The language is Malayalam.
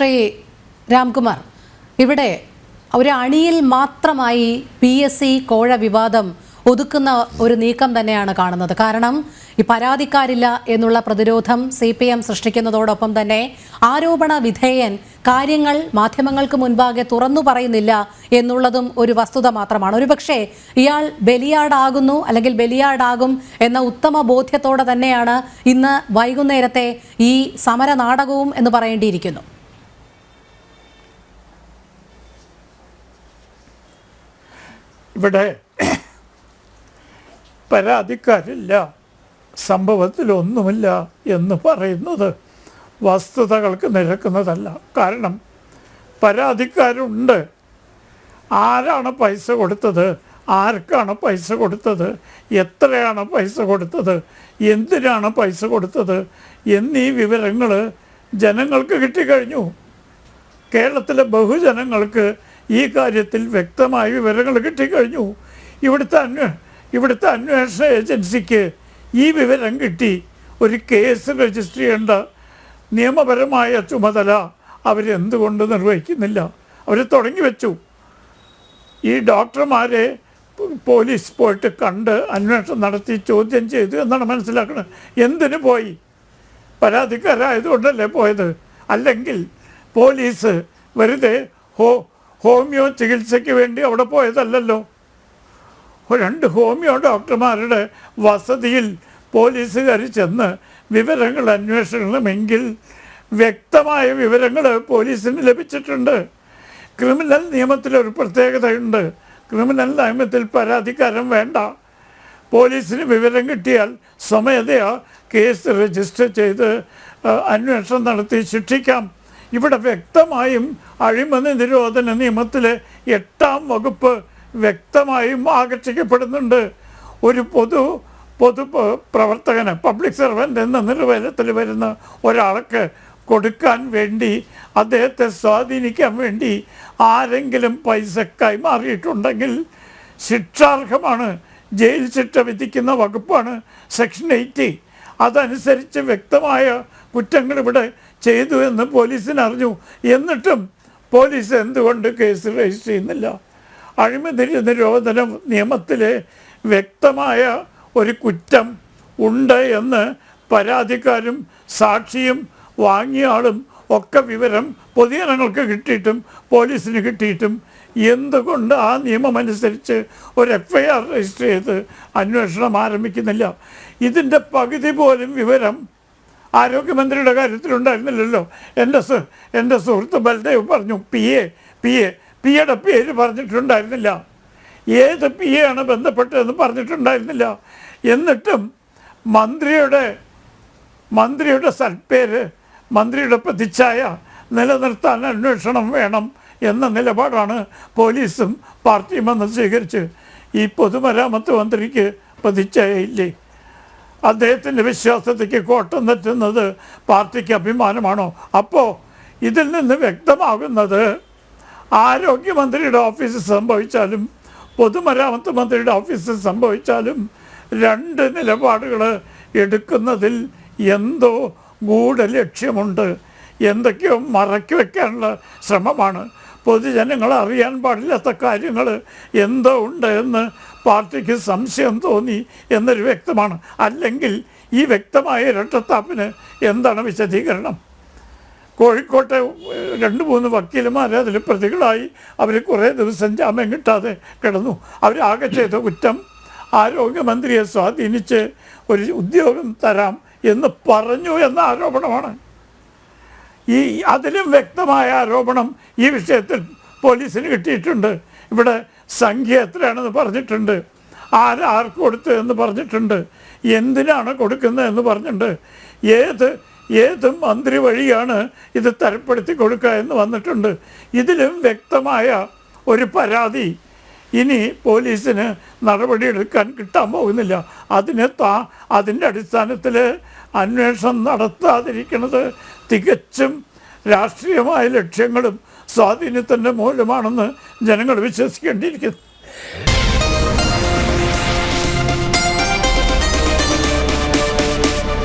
ശ്രീ രാംകുമാർ ഇവിടെ ഒരു അണിയിൽ മാത്രമായി പി എസ് സി കോഴ വിവാദം ഒതുക്കുന്ന ഒരു നീക്കം തന്നെയാണ് കാണുന്നത്. കാരണം ഈ പരാതിക്കാരില്ല എന്നുള്ള പ്രതിരോധം സി പി എം സൃഷ്ടിക്കുന്നതോടൊപ്പം തന്നെ ആരോപണ വിധേയൻ കാര്യങ്ങൾ മാധ്യമങ്ങൾക്ക് മുൻപാകെ തുറന്നു പറയുന്നില്ല എന്നുള്ളതും ഒരു വസ്തുത മാത്രമാണ്. ഒരുപക്ഷെ ഇയാൾ ബലിയാടാകുന്നു അല്ലെങ്കിൽ ബലിയാടാകും എന്ന ഉത്തമ ബോധ്യത്തോടെ തന്നെയാണ് ഇന്ന് വൈകുന്നേരത്തെ ഈ സമര നാടകവും എന്ന് പറയേണ്ടിയിരിക്കുന്നു. ഇവിടെ പരാതിക്കാരില്ല. സംഭവത്തിലൊന്നുമില്ല എന്ന് പറയുന്നത് വസ്തുതകൾക്ക് നിരക്കുന്നതല്ല. കാരണം പരാതിക്കാരുണ്ട്. ആരാണ് പൈസ കൊടുത്തത്? ആർക്കാണ് പൈസ കൊടുത്തത്? എത്രയാണ് പൈസ കൊടുത്തത്? എന്തിനാണ് പൈസ കൊടുത്തത്? എന്നീ വിവരങ്ങൾ ജനങ്ങൾക്ക് കിട്ടിക്കഴിഞ്ഞു. കേരളത്തിലെ ബഹുജനങ്ങൾക്ക് ഈ കാര്യത്തിൽ വ്യക്തമായ വിവരങ്ങൾ കിട്ടിക്കഴിഞ്ഞു. ഇവിടുത്തെ അന്വേ ഇവിടുത്തെ അന്വേഷണ ഏജൻസിക്ക് ഈ വിവരം കിട്ടി. ഒരു കേസ് രജിസ്റ്റർ ചെയ്യേണ്ട നിയമപരമായ ചുമതല അവരെന്തുകൊണ്ട് നിർവഹിക്കുന്നില്ല? അവർ തുടങ്ങി വെച്ചു. ഈ ഡോക്ടർമാരെ പോലീസ് പോയിട്ട് കണ്ട് അന്വേഷണം നടത്തി ചോദ്യം ചെയ്തു എന്നാണ് മനസ്സിലാക്കുന്നത്. എന്തിനു പോയി? പരാതിക്കാരായതുകൊണ്ടല്ലേ പോയത്? അല്ലെങ്കിൽ പോലീസ് വെറുതെ ഹോ ഹോമിയോ ചികിത്സയ്ക്ക് വേണ്ടി അവിടെ പോയതല്ലല്ലോ. രണ്ട് ഹോമിയോ ഡോക്ടർമാരുടെ വസതിയിൽ പോലീസുകാർ ചെന്ന് വിവരങ്ങൾ അന്വേഷിക്കണമെങ്കിൽ വ്യക്തമായ വിവരങ്ങൾ പോലീസിന് ലഭിച്ചിട്ടുണ്ട്. ക്രിമിനൽ നിയമത്തിലൊരു പ്രത്യേകതയുണ്ട്. ക്രിമിനൽ നിയമത്തിൽ പരാതിക്കാരൻ വേണ്ട. പോലീസിന് വിവരം കിട്ടിയാൽ സ്വമേധയാ കേസ് രജിസ്റ്റർ ചെയ്ത് അന്വേഷണം നടത്തി ശിക്ഷിക്കാം. ഇവിടെ വ്യക്തമായും അഴിമതി നിരോധന നിയമത്തിലെ എട്ടാം വകുപ്പ് വ്യക്തമായും ആകർഷിക്കപ്പെടുന്നുണ്ട്. ഒരു പൊതു പൊതു പ്രവർത്തകന് പബ്ലിക് സർവന്റ് എന്ന നിർവചനത്തിൽ വരുന്ന ഒരാൾക്ക് കൊടുക്കാൻ വേണ്ടി അദ്ദേഹത്തെ സ്വാധീനിക്കാൻ വേണ്ടി ആരെങ്കിലും പൈസ കൈമാറിയിട്ടുണ്ടെങ്കിൽ ശിക്ഷാർഹമാണ്. ജയിൽ ശിക്ഷ വിധിക്കുന്ന വകുപ്പാണ് സെക്ഷൻ എയ്റ്റി. അതനുസരിച്ച് വ്യക്തമായ കുറ്റങ്ങൾ ഇവിടെ ചെയ്തു എന്ന് പോലീസിന് അറിഞ്ഞു. എന്നിട്ടും പോലീസ് എന്തുകൊണ്ട് കേസ് രജിസ്റ്റർ ചെയ്യുന്നില്ല? അഴിമതി നിരോധന നിയമത്തിലെ വ്യക്തമായ ഒരു കുറ്റം ഉണ്ട് എന്ന് പരാതിക്കാരും സാക്ഷിയും വാങ്ങിയ ആളും ഒക്കെ വിവരം പൊതുജനങ്ങൾക്ക് കിട്ടിയിട്ടും പോലീസിന് കിട്ടിയിട്ടും എന്തുകൊണ്ട് ആ നിയമം അനുസരിച്ച് ഒരു എഫ് ഐ ആർ രജിസ്റ്റർ ചെയ്ത് അന്വേഷണം ആരംഭിക്കുന്നില്ല? ഇതിന്റെ പകുതി പോലും വിവരം ആരോഗ്യമന്ത്രിയുടെ കാര്യത്തിലുണ്ടായിരുന്നില്ലല്ലോ. എന്റെ സു എന്റെ സുഹൃത്ത് ബൽദേവ് പറഞ്ഞു P A P A P എയുടെ പേര് പറഞ്ഞിട്ടുണ്ടായിരുന്നില്ല. ഏത് പി എ ആണ് ബന്ധപ്പെട്ടതെന്ന് പറഞ്ഞിട്ടുണ്ടായിരുന്നില്ല. എന്നിട്ടും മന്ത്രിയുടെ മന്ത്രിയുടെ സൽപ്പേര് മന്ത്രിയുടെ പ്രതിച്ഛായ നിലനിർത്താൻ അന്വേഷണം വേണം എന്ന നിലപാടാണ് പോലീസും പാർട്ടിയും അന്ന് സ്വീകരിച്ച് ഈ പൊതുമരാമത്ത് മന്ത്രിക്ക് പ്രതിച്ഛായയില്ലേ? അദ്ദേഹത്തിന്റെ വിശ്വാസത്തേക്ക് കോട്ടം തെറ്റുന്നത് പാർട്ടിക്ക് അഭിമാനമാണോ? അപ്പോൾ ഇതിൽ നിന്ന് വ്യക്തമാകുന്നത് ആരോഗ്യമന്ത്രിയുടെ ഓഫീസിൽ സംഭവിച്ചാലും പൊതുമരാമത്ത് മന്ത്രിയുടെ ഓഫീസിൽ സംഭവിച്ചാലും രണ്ട് നിലപാടുകൾ എടുക്കുന്നതിൽ എന്തോ ഗൂഢലക്ഷ്യമുണ്ട് എന്തൊക്കെയോ മറക്കി വയ്ക്കാനുള്ള ശ്രമമാണ്. പൊതുജനങ്ങൾ അറിയാൻ പാടില്ലാത്ത കാര്യങ്ങൾ എന്തോ ഉണ്ട് എന്ന് പാർട്ടിക്ക് സംശയം തോന്നി എന്നൊരു വ്യക്തമാണ്. അല്ലെങ്കിൽ ഈ വ്യക്തമായ ഇരട്ടത്താപ്പിന് എന്താണ് വിശദീകരണം? കോഴിക്കോട്ടെ രണ്ട് മൂന്ന് വക്കീലുമാർ അതിൽ പ്രതികളായി അവർ കുറേ ദിവസം ജാമ്യം കിട്ടാതെ കിടന്നു. അവരാകെ ചെയ്ത കുറ്റം ആരോഗ്യമന്ത്രിയെ സ്വാധീനിച്ച് ഒരു ഉദ്യോഗം തരാം എന്ന് പറഞ്ഞു എന്ന ആരോപണമാണ്. ഈ അതിലും വ്യക്തമായ ആരോപണം ഈ വിഷയത്തിൽ പോലീസിന് കിട്ടിയിട്ടുണ്ട്. ഇവിടെ സംഖ്യ എത്രയാണെന്ന് പറഞ്ഞിട്ടുണ്ട്. ആരാർക്ക് കൊടുത്തു എന്ന് പറഞ്ഞിട്ടുണ്ട്. എന്തിനാണ് കൊടുക്കുന്നത് എന്ന് പറഞ്ഞിട്ടുണ്ട്. ഏത് ഏത് മന്ത്രി വഴിയാണ് ഇത് തരപ്പെടുത്തി കൊടുക്കുക എന്ന് വന്നിട്ടുണ്ട്. ഇതിലും വ്യക്തമായ ഒരു പരാതി ഇനി പോലീസിന് നടപടിയെടുക്കാൻ കിട്ടാൻ പോകുന്നില്ല. അതിനെ താ അതിന്റെ അടിസ്ഥാനത്തിൽ അന്വേഷണം നടത്താതിരിക്കുന്നത് തികച്ചും രാഷ്ട്രീയമായ ലക്ഷ്യങ്ങളും സ്വാധീനത്തിന്റെ മൂലമാണെന്ന് ജനങ്ങൾ വിശ്വസിക്കേണ്ടിയിരിക്കുന്നു.